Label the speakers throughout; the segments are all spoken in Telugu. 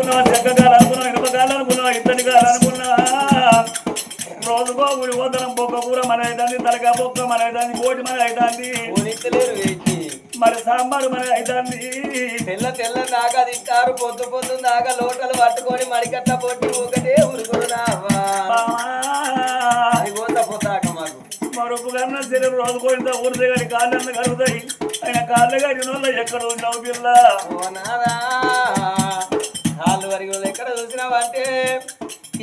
Speaker 1: అనుకున్నావా చెక్కగాలు అనుకున్నావా ఇనుపగాలు అనుకున్నావా ఇత్తడి గాలు అనుకున్నా. రోజుకో ఊరి పోతనం బొక్క కూర మన అవుతుంది తలకా బొక్క మన అవుతుంది బోటి మన అవుతుంది మరి సాంబారు మన అవుతుంది
Speaker 2: తెల్ల తెల్ల దాకా తింటారు పొద్దు పొద్దు దాకా లోటలు పట్టుకొని మడికట్ల పొట్టి ఒకటే ఉరుకున్నావా
Speaker 1: మరొక కన్నా శరీరం కానీ కాళ్ళన్న కలుగుతాయి. ఆయన కాళ్ళ గారి ఎక్కడ ఉన్నావు పిల్ల?
Speaker 2: చూసినావంటే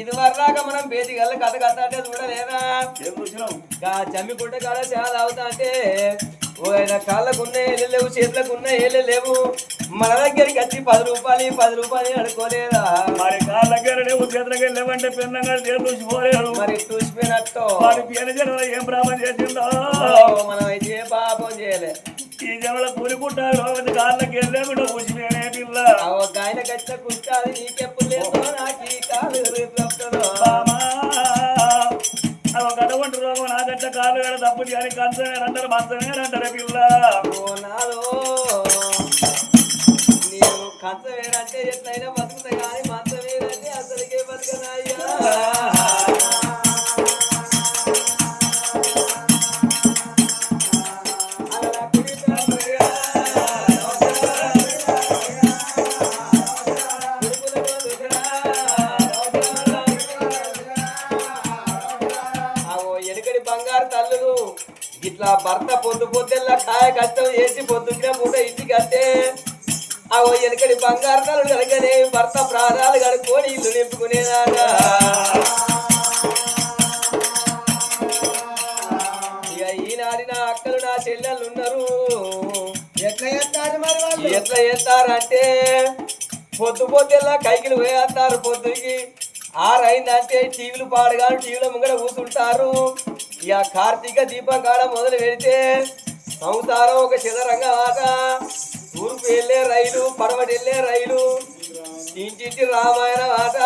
Speaker 2: ఇది వరదాకా మనం బేటి గల్ల కథ కథ అంటే చూడలేదా? గుడ్డ కాడ చాలా అవుతా అంటే ఓ ఆయన కాళ్ళకు ఉన్నాయి ఏళ్ళు లేవు చేతులకు ఉన్నాయి ఏళ్ళు లేవు. మన దగ్గరికి వచ్చి పది రూపాయలు పది రూపాయలు అనుకోలేదా?
Speaker 1: మరి కాళ్ళ దగ్గర లేవు చేతులకి లేవంటే పిన్నంగా చేతులు చూసిపోలేరు?
Speaker 2: మరి చూసిపోయినట్టు.
Speaker 1: జనం ఏం ప్రాపం చేసిందో?
Speaker 2: మనం అయితే పాపం చేయలే.
Speaker 1: ఈ జనుల కూలికుంటారు కాళ్ళకి వెళ్ళేమిటో కూసిపోయినే పిల్ల.
Speaker 2: ఆయన గచ్చ కూర్చాలి నీకెప్పుడు లేదు నాకు ఈ కాలు
Speaker 1: అటువంటి రోగం నాకంట కాళ్ళు వేడ తప్పు కానీ కంచమే అంటారు మంచమే అంటారు పిల్ల
Speaker 2: నాదో నీవు కంచ ఎట్లయినా బతుకుతా కానీ ఆవో ఎనకడి బంగారు తల్లులు కనుకనే భర్త ప్రాణాలు కడుక్కొని ఇల్లు నింపుకునేదాకా. ఇక ఈనాడి నా అక్కలు నా చెల్లెళ్ళు ఉన్నారు.
Speaker 3: ఎట్లా చేస్తారు మరి వాళ్ళు?
Speaker 2: ఎట్లా చేస్తారంటే పొద్దు పొద్దుల్లా కైకిలు వేస్తారు పొద్దుకి. ఆరైందంటే టీవీలు పాడగాను టీవీల ముంగడ కూర్చుంటారు. ఇక కార్తీక దీపం కాడ మొదలు పెడితే సంసారం ఒక చిదరంగా ఆట తూర్పు వెళ్ళే రైలు పడమటి వెళ్ళే రైలు. ఇంటింటి రామాయణం ఆట.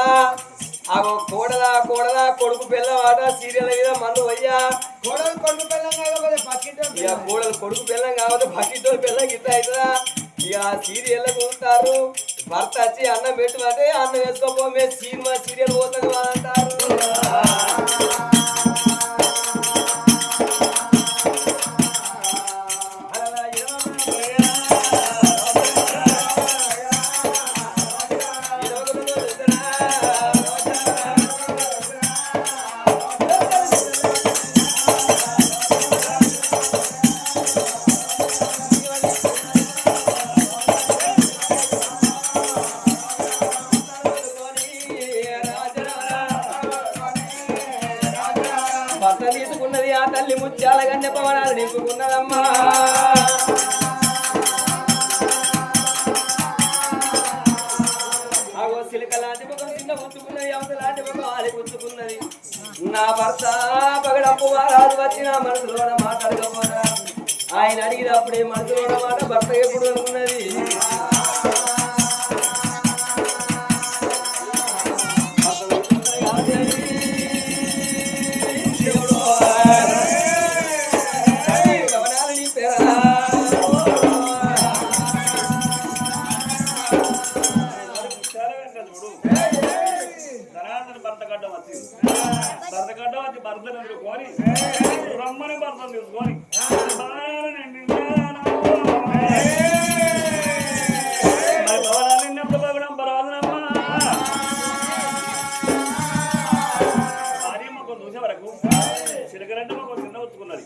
Speaker 2: ఆ కోడలా కోడలా కొడుకు పిల్ల ఆట. సీరియల్ మీద మన్ను వయ్యా.
Speaker 3: కోడలు కొడుకు పిల్లం కాకపోతే పక్కింటి
Speaker 2: ఇక కోడలు కొడుకు పిల్లం కాబట్టి బకెట్ పిల్లం గిట్ట అవుతుందా ఇక సీరియల్ చూస్తారు భర్త వచ్చి అన్నం పెట్టమంటే అన్నం వేసుకోపో మేము సినిమా సీరియల్ పోతుంది అంటారు. తల్లి ముత్యాల గంట పవనాలు నింపుకున్నదమ్మా ఆగో సిలిక లాంటి ఒక చిన్న పుచ్చుకున్నది అవత లాంటి ముఖం ఆలి పుచ్చుకున్నది నా భర్త పగడప్పు వారాలు వచ్చి నా మనసులోన మాట్లాడకపోతా ఆయన అడిగినప్పుడే మనసులో మాట భర్త ఎప్పుడు అనుకున్నది?
Speaker 1: పర్వాలనమ్మా భార్య మొక్క చూసే వరకు చిలకరెడ్డి మొక్క చిన్న వచ్చుకున్నది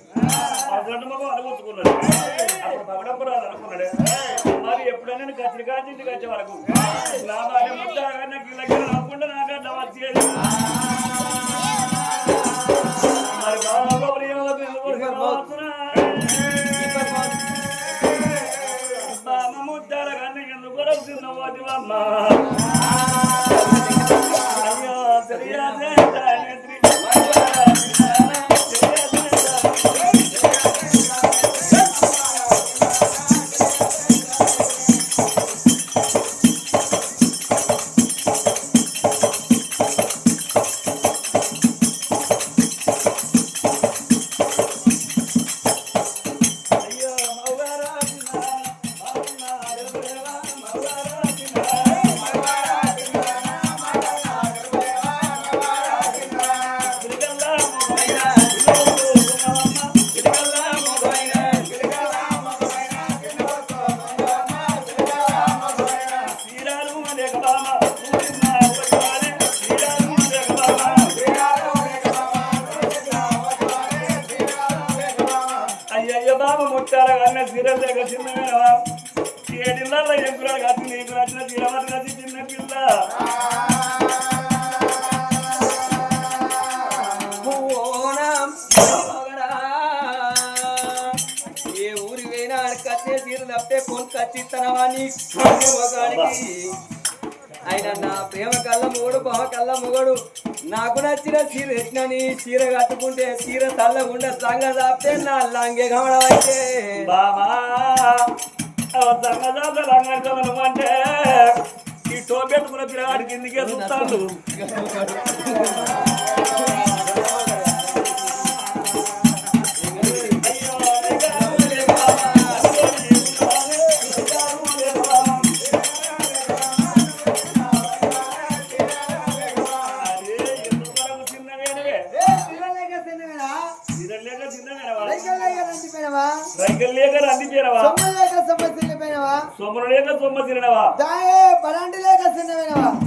Speaker 1: అరగంట మొక్క అలగొచ్చుకున్నది అప్పుడు పగడప్పు రాదు అనుకున్నాడు. మరి ఎప్పుడైనా కచ్చిరి వచ్చే వరకు నా భార్య నాకు రాకుండా నాకన్నా వచ్చేది Baba. చీరమతి నచ్చి చిన్న పిల్ల.
Speaker 2: ఏ ఊరి పోయినా తీరు ఆయన నా ప్రేమ కళ్ళ మొగడు బావ కళ్ళ మొగడు. నాకు నచ్చిన చీర ఎట్టిన నీ చీర కట్టుకుంటే చీర తల్లగుండా సంగ తప్పితే నా లంగే గమడమైతే
Speaker 1: బామా సంగజాత రంగం అంటే ఈ టోపెట్టుకున్న పిల్లగాడి కిందికే చూస్తాడు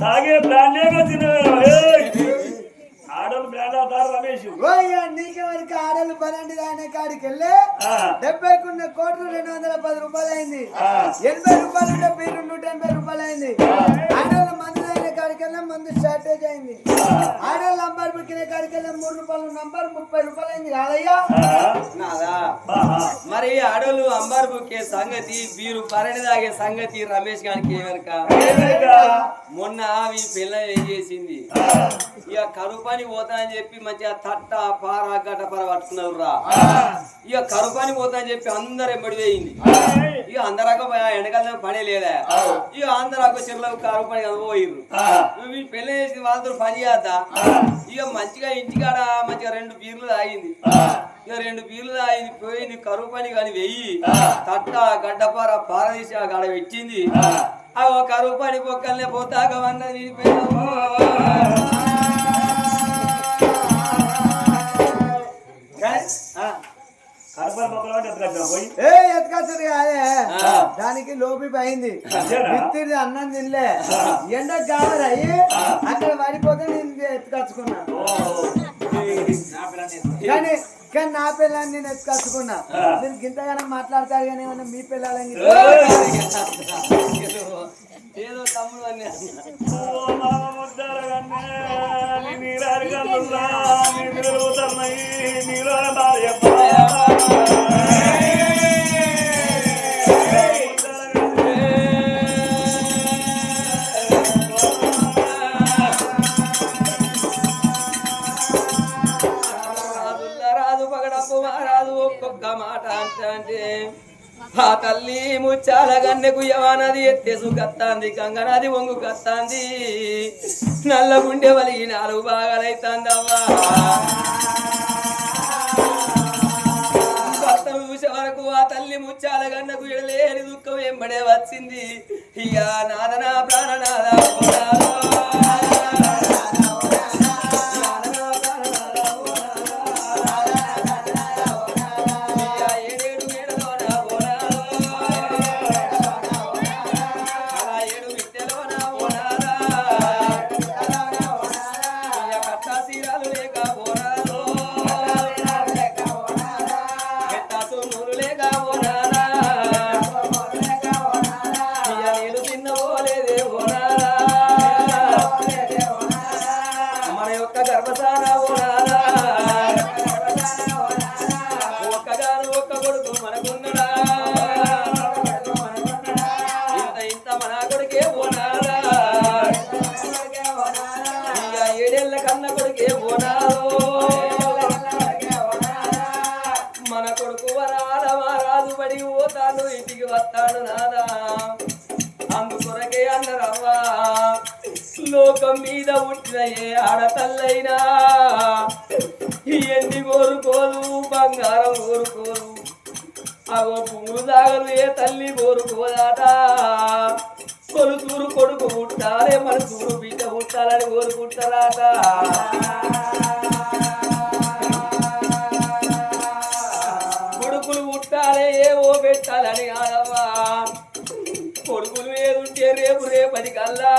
Speaker 1: తాగే బ్రాండ్ లేక తినవా ఆడోళ్ళు బ్రాండ్ అవుతారు రమేష్.
Speaker 3: ఓయ్యా, నీకెవరికి ఆడలు పలాంటి దాని కాడికి వెళ్ళి డెబ్బైకున్న కోట్లు రెండు వందల పది రూపాయలు అయింది. ఎనభై రూపాయలు ఉంటే బీరు నూట ఎనభై రూపాయలు అయింది ఆడవాళ్ళ మందు అయిన కాడికి వెళ్ళి మందు షార్టేజ్ అయింది ఆడవాళ్ళ నంబర్ బుక్కిన కాడికి వెళ్ళి మూడు రూపాయలు నంబర్ ముప్పై రూపాయలు అయింది కాదయ్యా.
Speaker 1: ఆ,
Speaker 2: నాదా?
Speaker 1: ఆహా.
Speaker 2: మరి ఆడోళ్ళు అంబార్ బుక్కే సంగతి వీరు పరణి తాగే సంగతి రమేష్ గారికి ఏమనక? మొన్న మీ పిల్ల ఏం చేసింది? ఇక కరువు పని పోతా అని చెప్పి మంచిగా తట్ట పార గడ్డ పార పట్టుకున్నారు రా. ఇక కరువు పని పోతా అని చెప్పి అందరు ఎంబడి వేయింది ఇక అందరాక ఎండకాలం పని లేదా? ఇక అందరాక చెరువులకు కరువు పని కదా పోయిర్రు మీ పెళ్ళి చేసి వాళ్ళతో పని చేద్దా? ఇక మంచిగా ఇంటికాడ మంచిగా రెండు బీర్లు తాగింది. ఇక రెండు బీర్లు తాగింది పోయింది కరువు పని కానీ వెయ్యి. తట్ట గడ్డపార పార తీసి ఆ గడ పెట్టింది. ఆ. కరువు పని పొక్కల్నే పోతాక అన్నది
Speaker 3: ఏ ఎత్తుకొచ్చారు కాదే
Speaker 2: ఆ.
Speaker 3: దానికి లోపి పోయింది? మిత్తిది అన్నం తినలే. ఎండ కావరయ్యి అక్కడ పడిపోతే నేను ఎత్తుకొచ్చుకున్నా. కానీ కానీ నా పిల్లని నేను ఎత్తుకొచ్చుకున్నా. నేను గింతగానే మాట్లాడతారు కానీ ఏమన్నా మీ పిల్లలని
Speaker 2: ఏదో తమ్ముడు అని ఆ తల్లి ముచ్చాల గన్నెకు యవానది ఎత్తేసు కత్తాంది గంగనది వంగు కత్తాంది. నల్ల గుండె వలిగి నాలుగు బాగాలైతాందవ్వా చూసే వరకు ఆ తల్లి ముచ్చాల గన్నకు ఎడలేని దుఃఖం ఎంబడే వచ్చింది. ఇక నాదనా ప్రాణనాదా వస్తాడు అందుకొరకే లోకం మీద పుట్టిన ఏ ఆడతల్లైనా ఎన్ని కోరుకోదు బంగారం కోరుకోదు అగో పువ్వులు దాగలు ఏ తల్లి కోరుకోదాట. కొలుతూరు కొడుకు పుట్టాలే మనసూరు బిడ్డ పుట్టాలని కోరుకుంటారాట. కొడుకులు పుట్టాలే ఏవో పెట్టాలని ఆడ రేపు రేపటి కల్లా.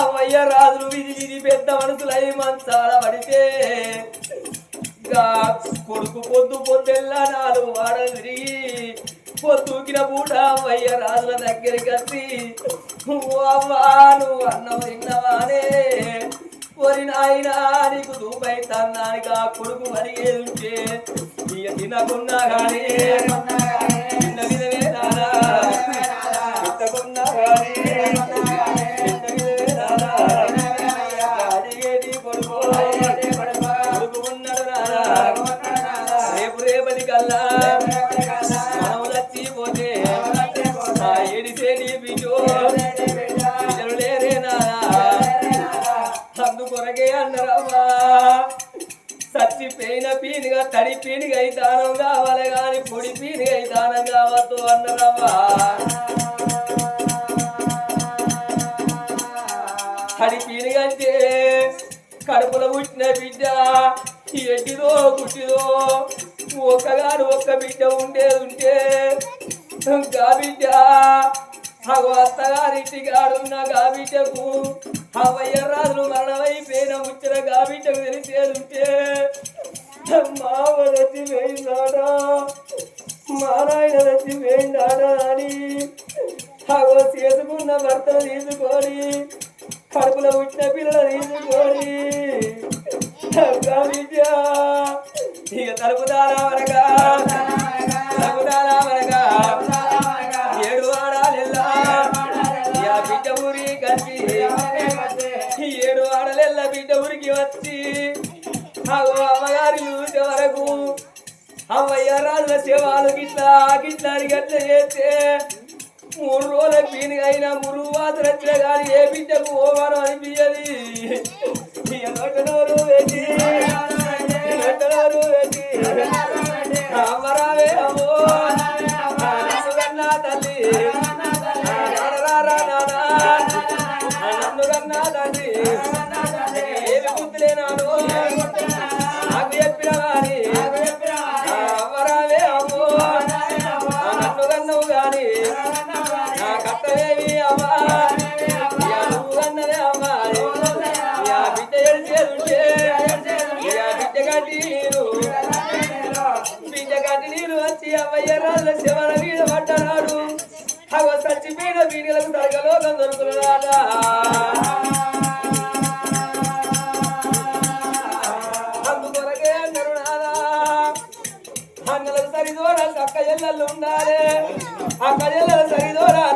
Speaker 2: అమ్మయ్య రాజులు విధి విధి పెద్ద మనుషులై మంచాల పడితే కొడుకు పొద్దు పొద్దెల్లా నాలుగు వాడలు తిరిగి పొద్దుకిన పూట అమ్మయ్య రాజుల దగ్గరికి వచ్చి అవ్వా నువ్వు అన్నం తిన్నవానే ఒరి నాయన నీకు దూపై కొడుకు మరిగేది ఉంటే ఇక తినకున్నా కానీ కడుపులో పుట్టిన బిడ్డ ఎడ్డిదో గుడ్డిదో ఒక్కగాడు ఒక్క బిడ్డ ఉండేది ఉంటే గా బిడ్డ అగో అత్తగారింటి గాడున్న గా బిడ్డకు అవయ్య రాజులు మరణమైపోయిన ముచ్చట గా బిడ్డకు తెలిసేది ఉంటే మావ వచ్చి వేయినాడా మా నాయన అని అగో చేసుకున్న భర్తను తీసుకొని కడుపులో పుట్టిన పిల్లలు తీసుకొని ఏడు వాడాలెల్లా బిడ్డ ఊరి ఏడు ఊరికి వచ్చి అమ్మగారు చూసే వరకు అమ్మయ్య రాజుల సేవలు గిట్లా గిట్లా గట్ల చేస్తే మూడు రోజుల పీనుగా మురుగు వాసన వచ్చినా కానీ ఏ బిడ్డకు ఓమానం అనిపించది ఇక నోటనోరు వేసి నోటనోరు వేసి చచ్చిపోయిన వీడిలకు తరగలోకం దొరుకుతున్నాడా అందుకొరకే అన్నారు అన్నలకు సరిదోర అక్క ఎల్లలు ఉండాలి. అక్క ఎల్లలు సరిదోరా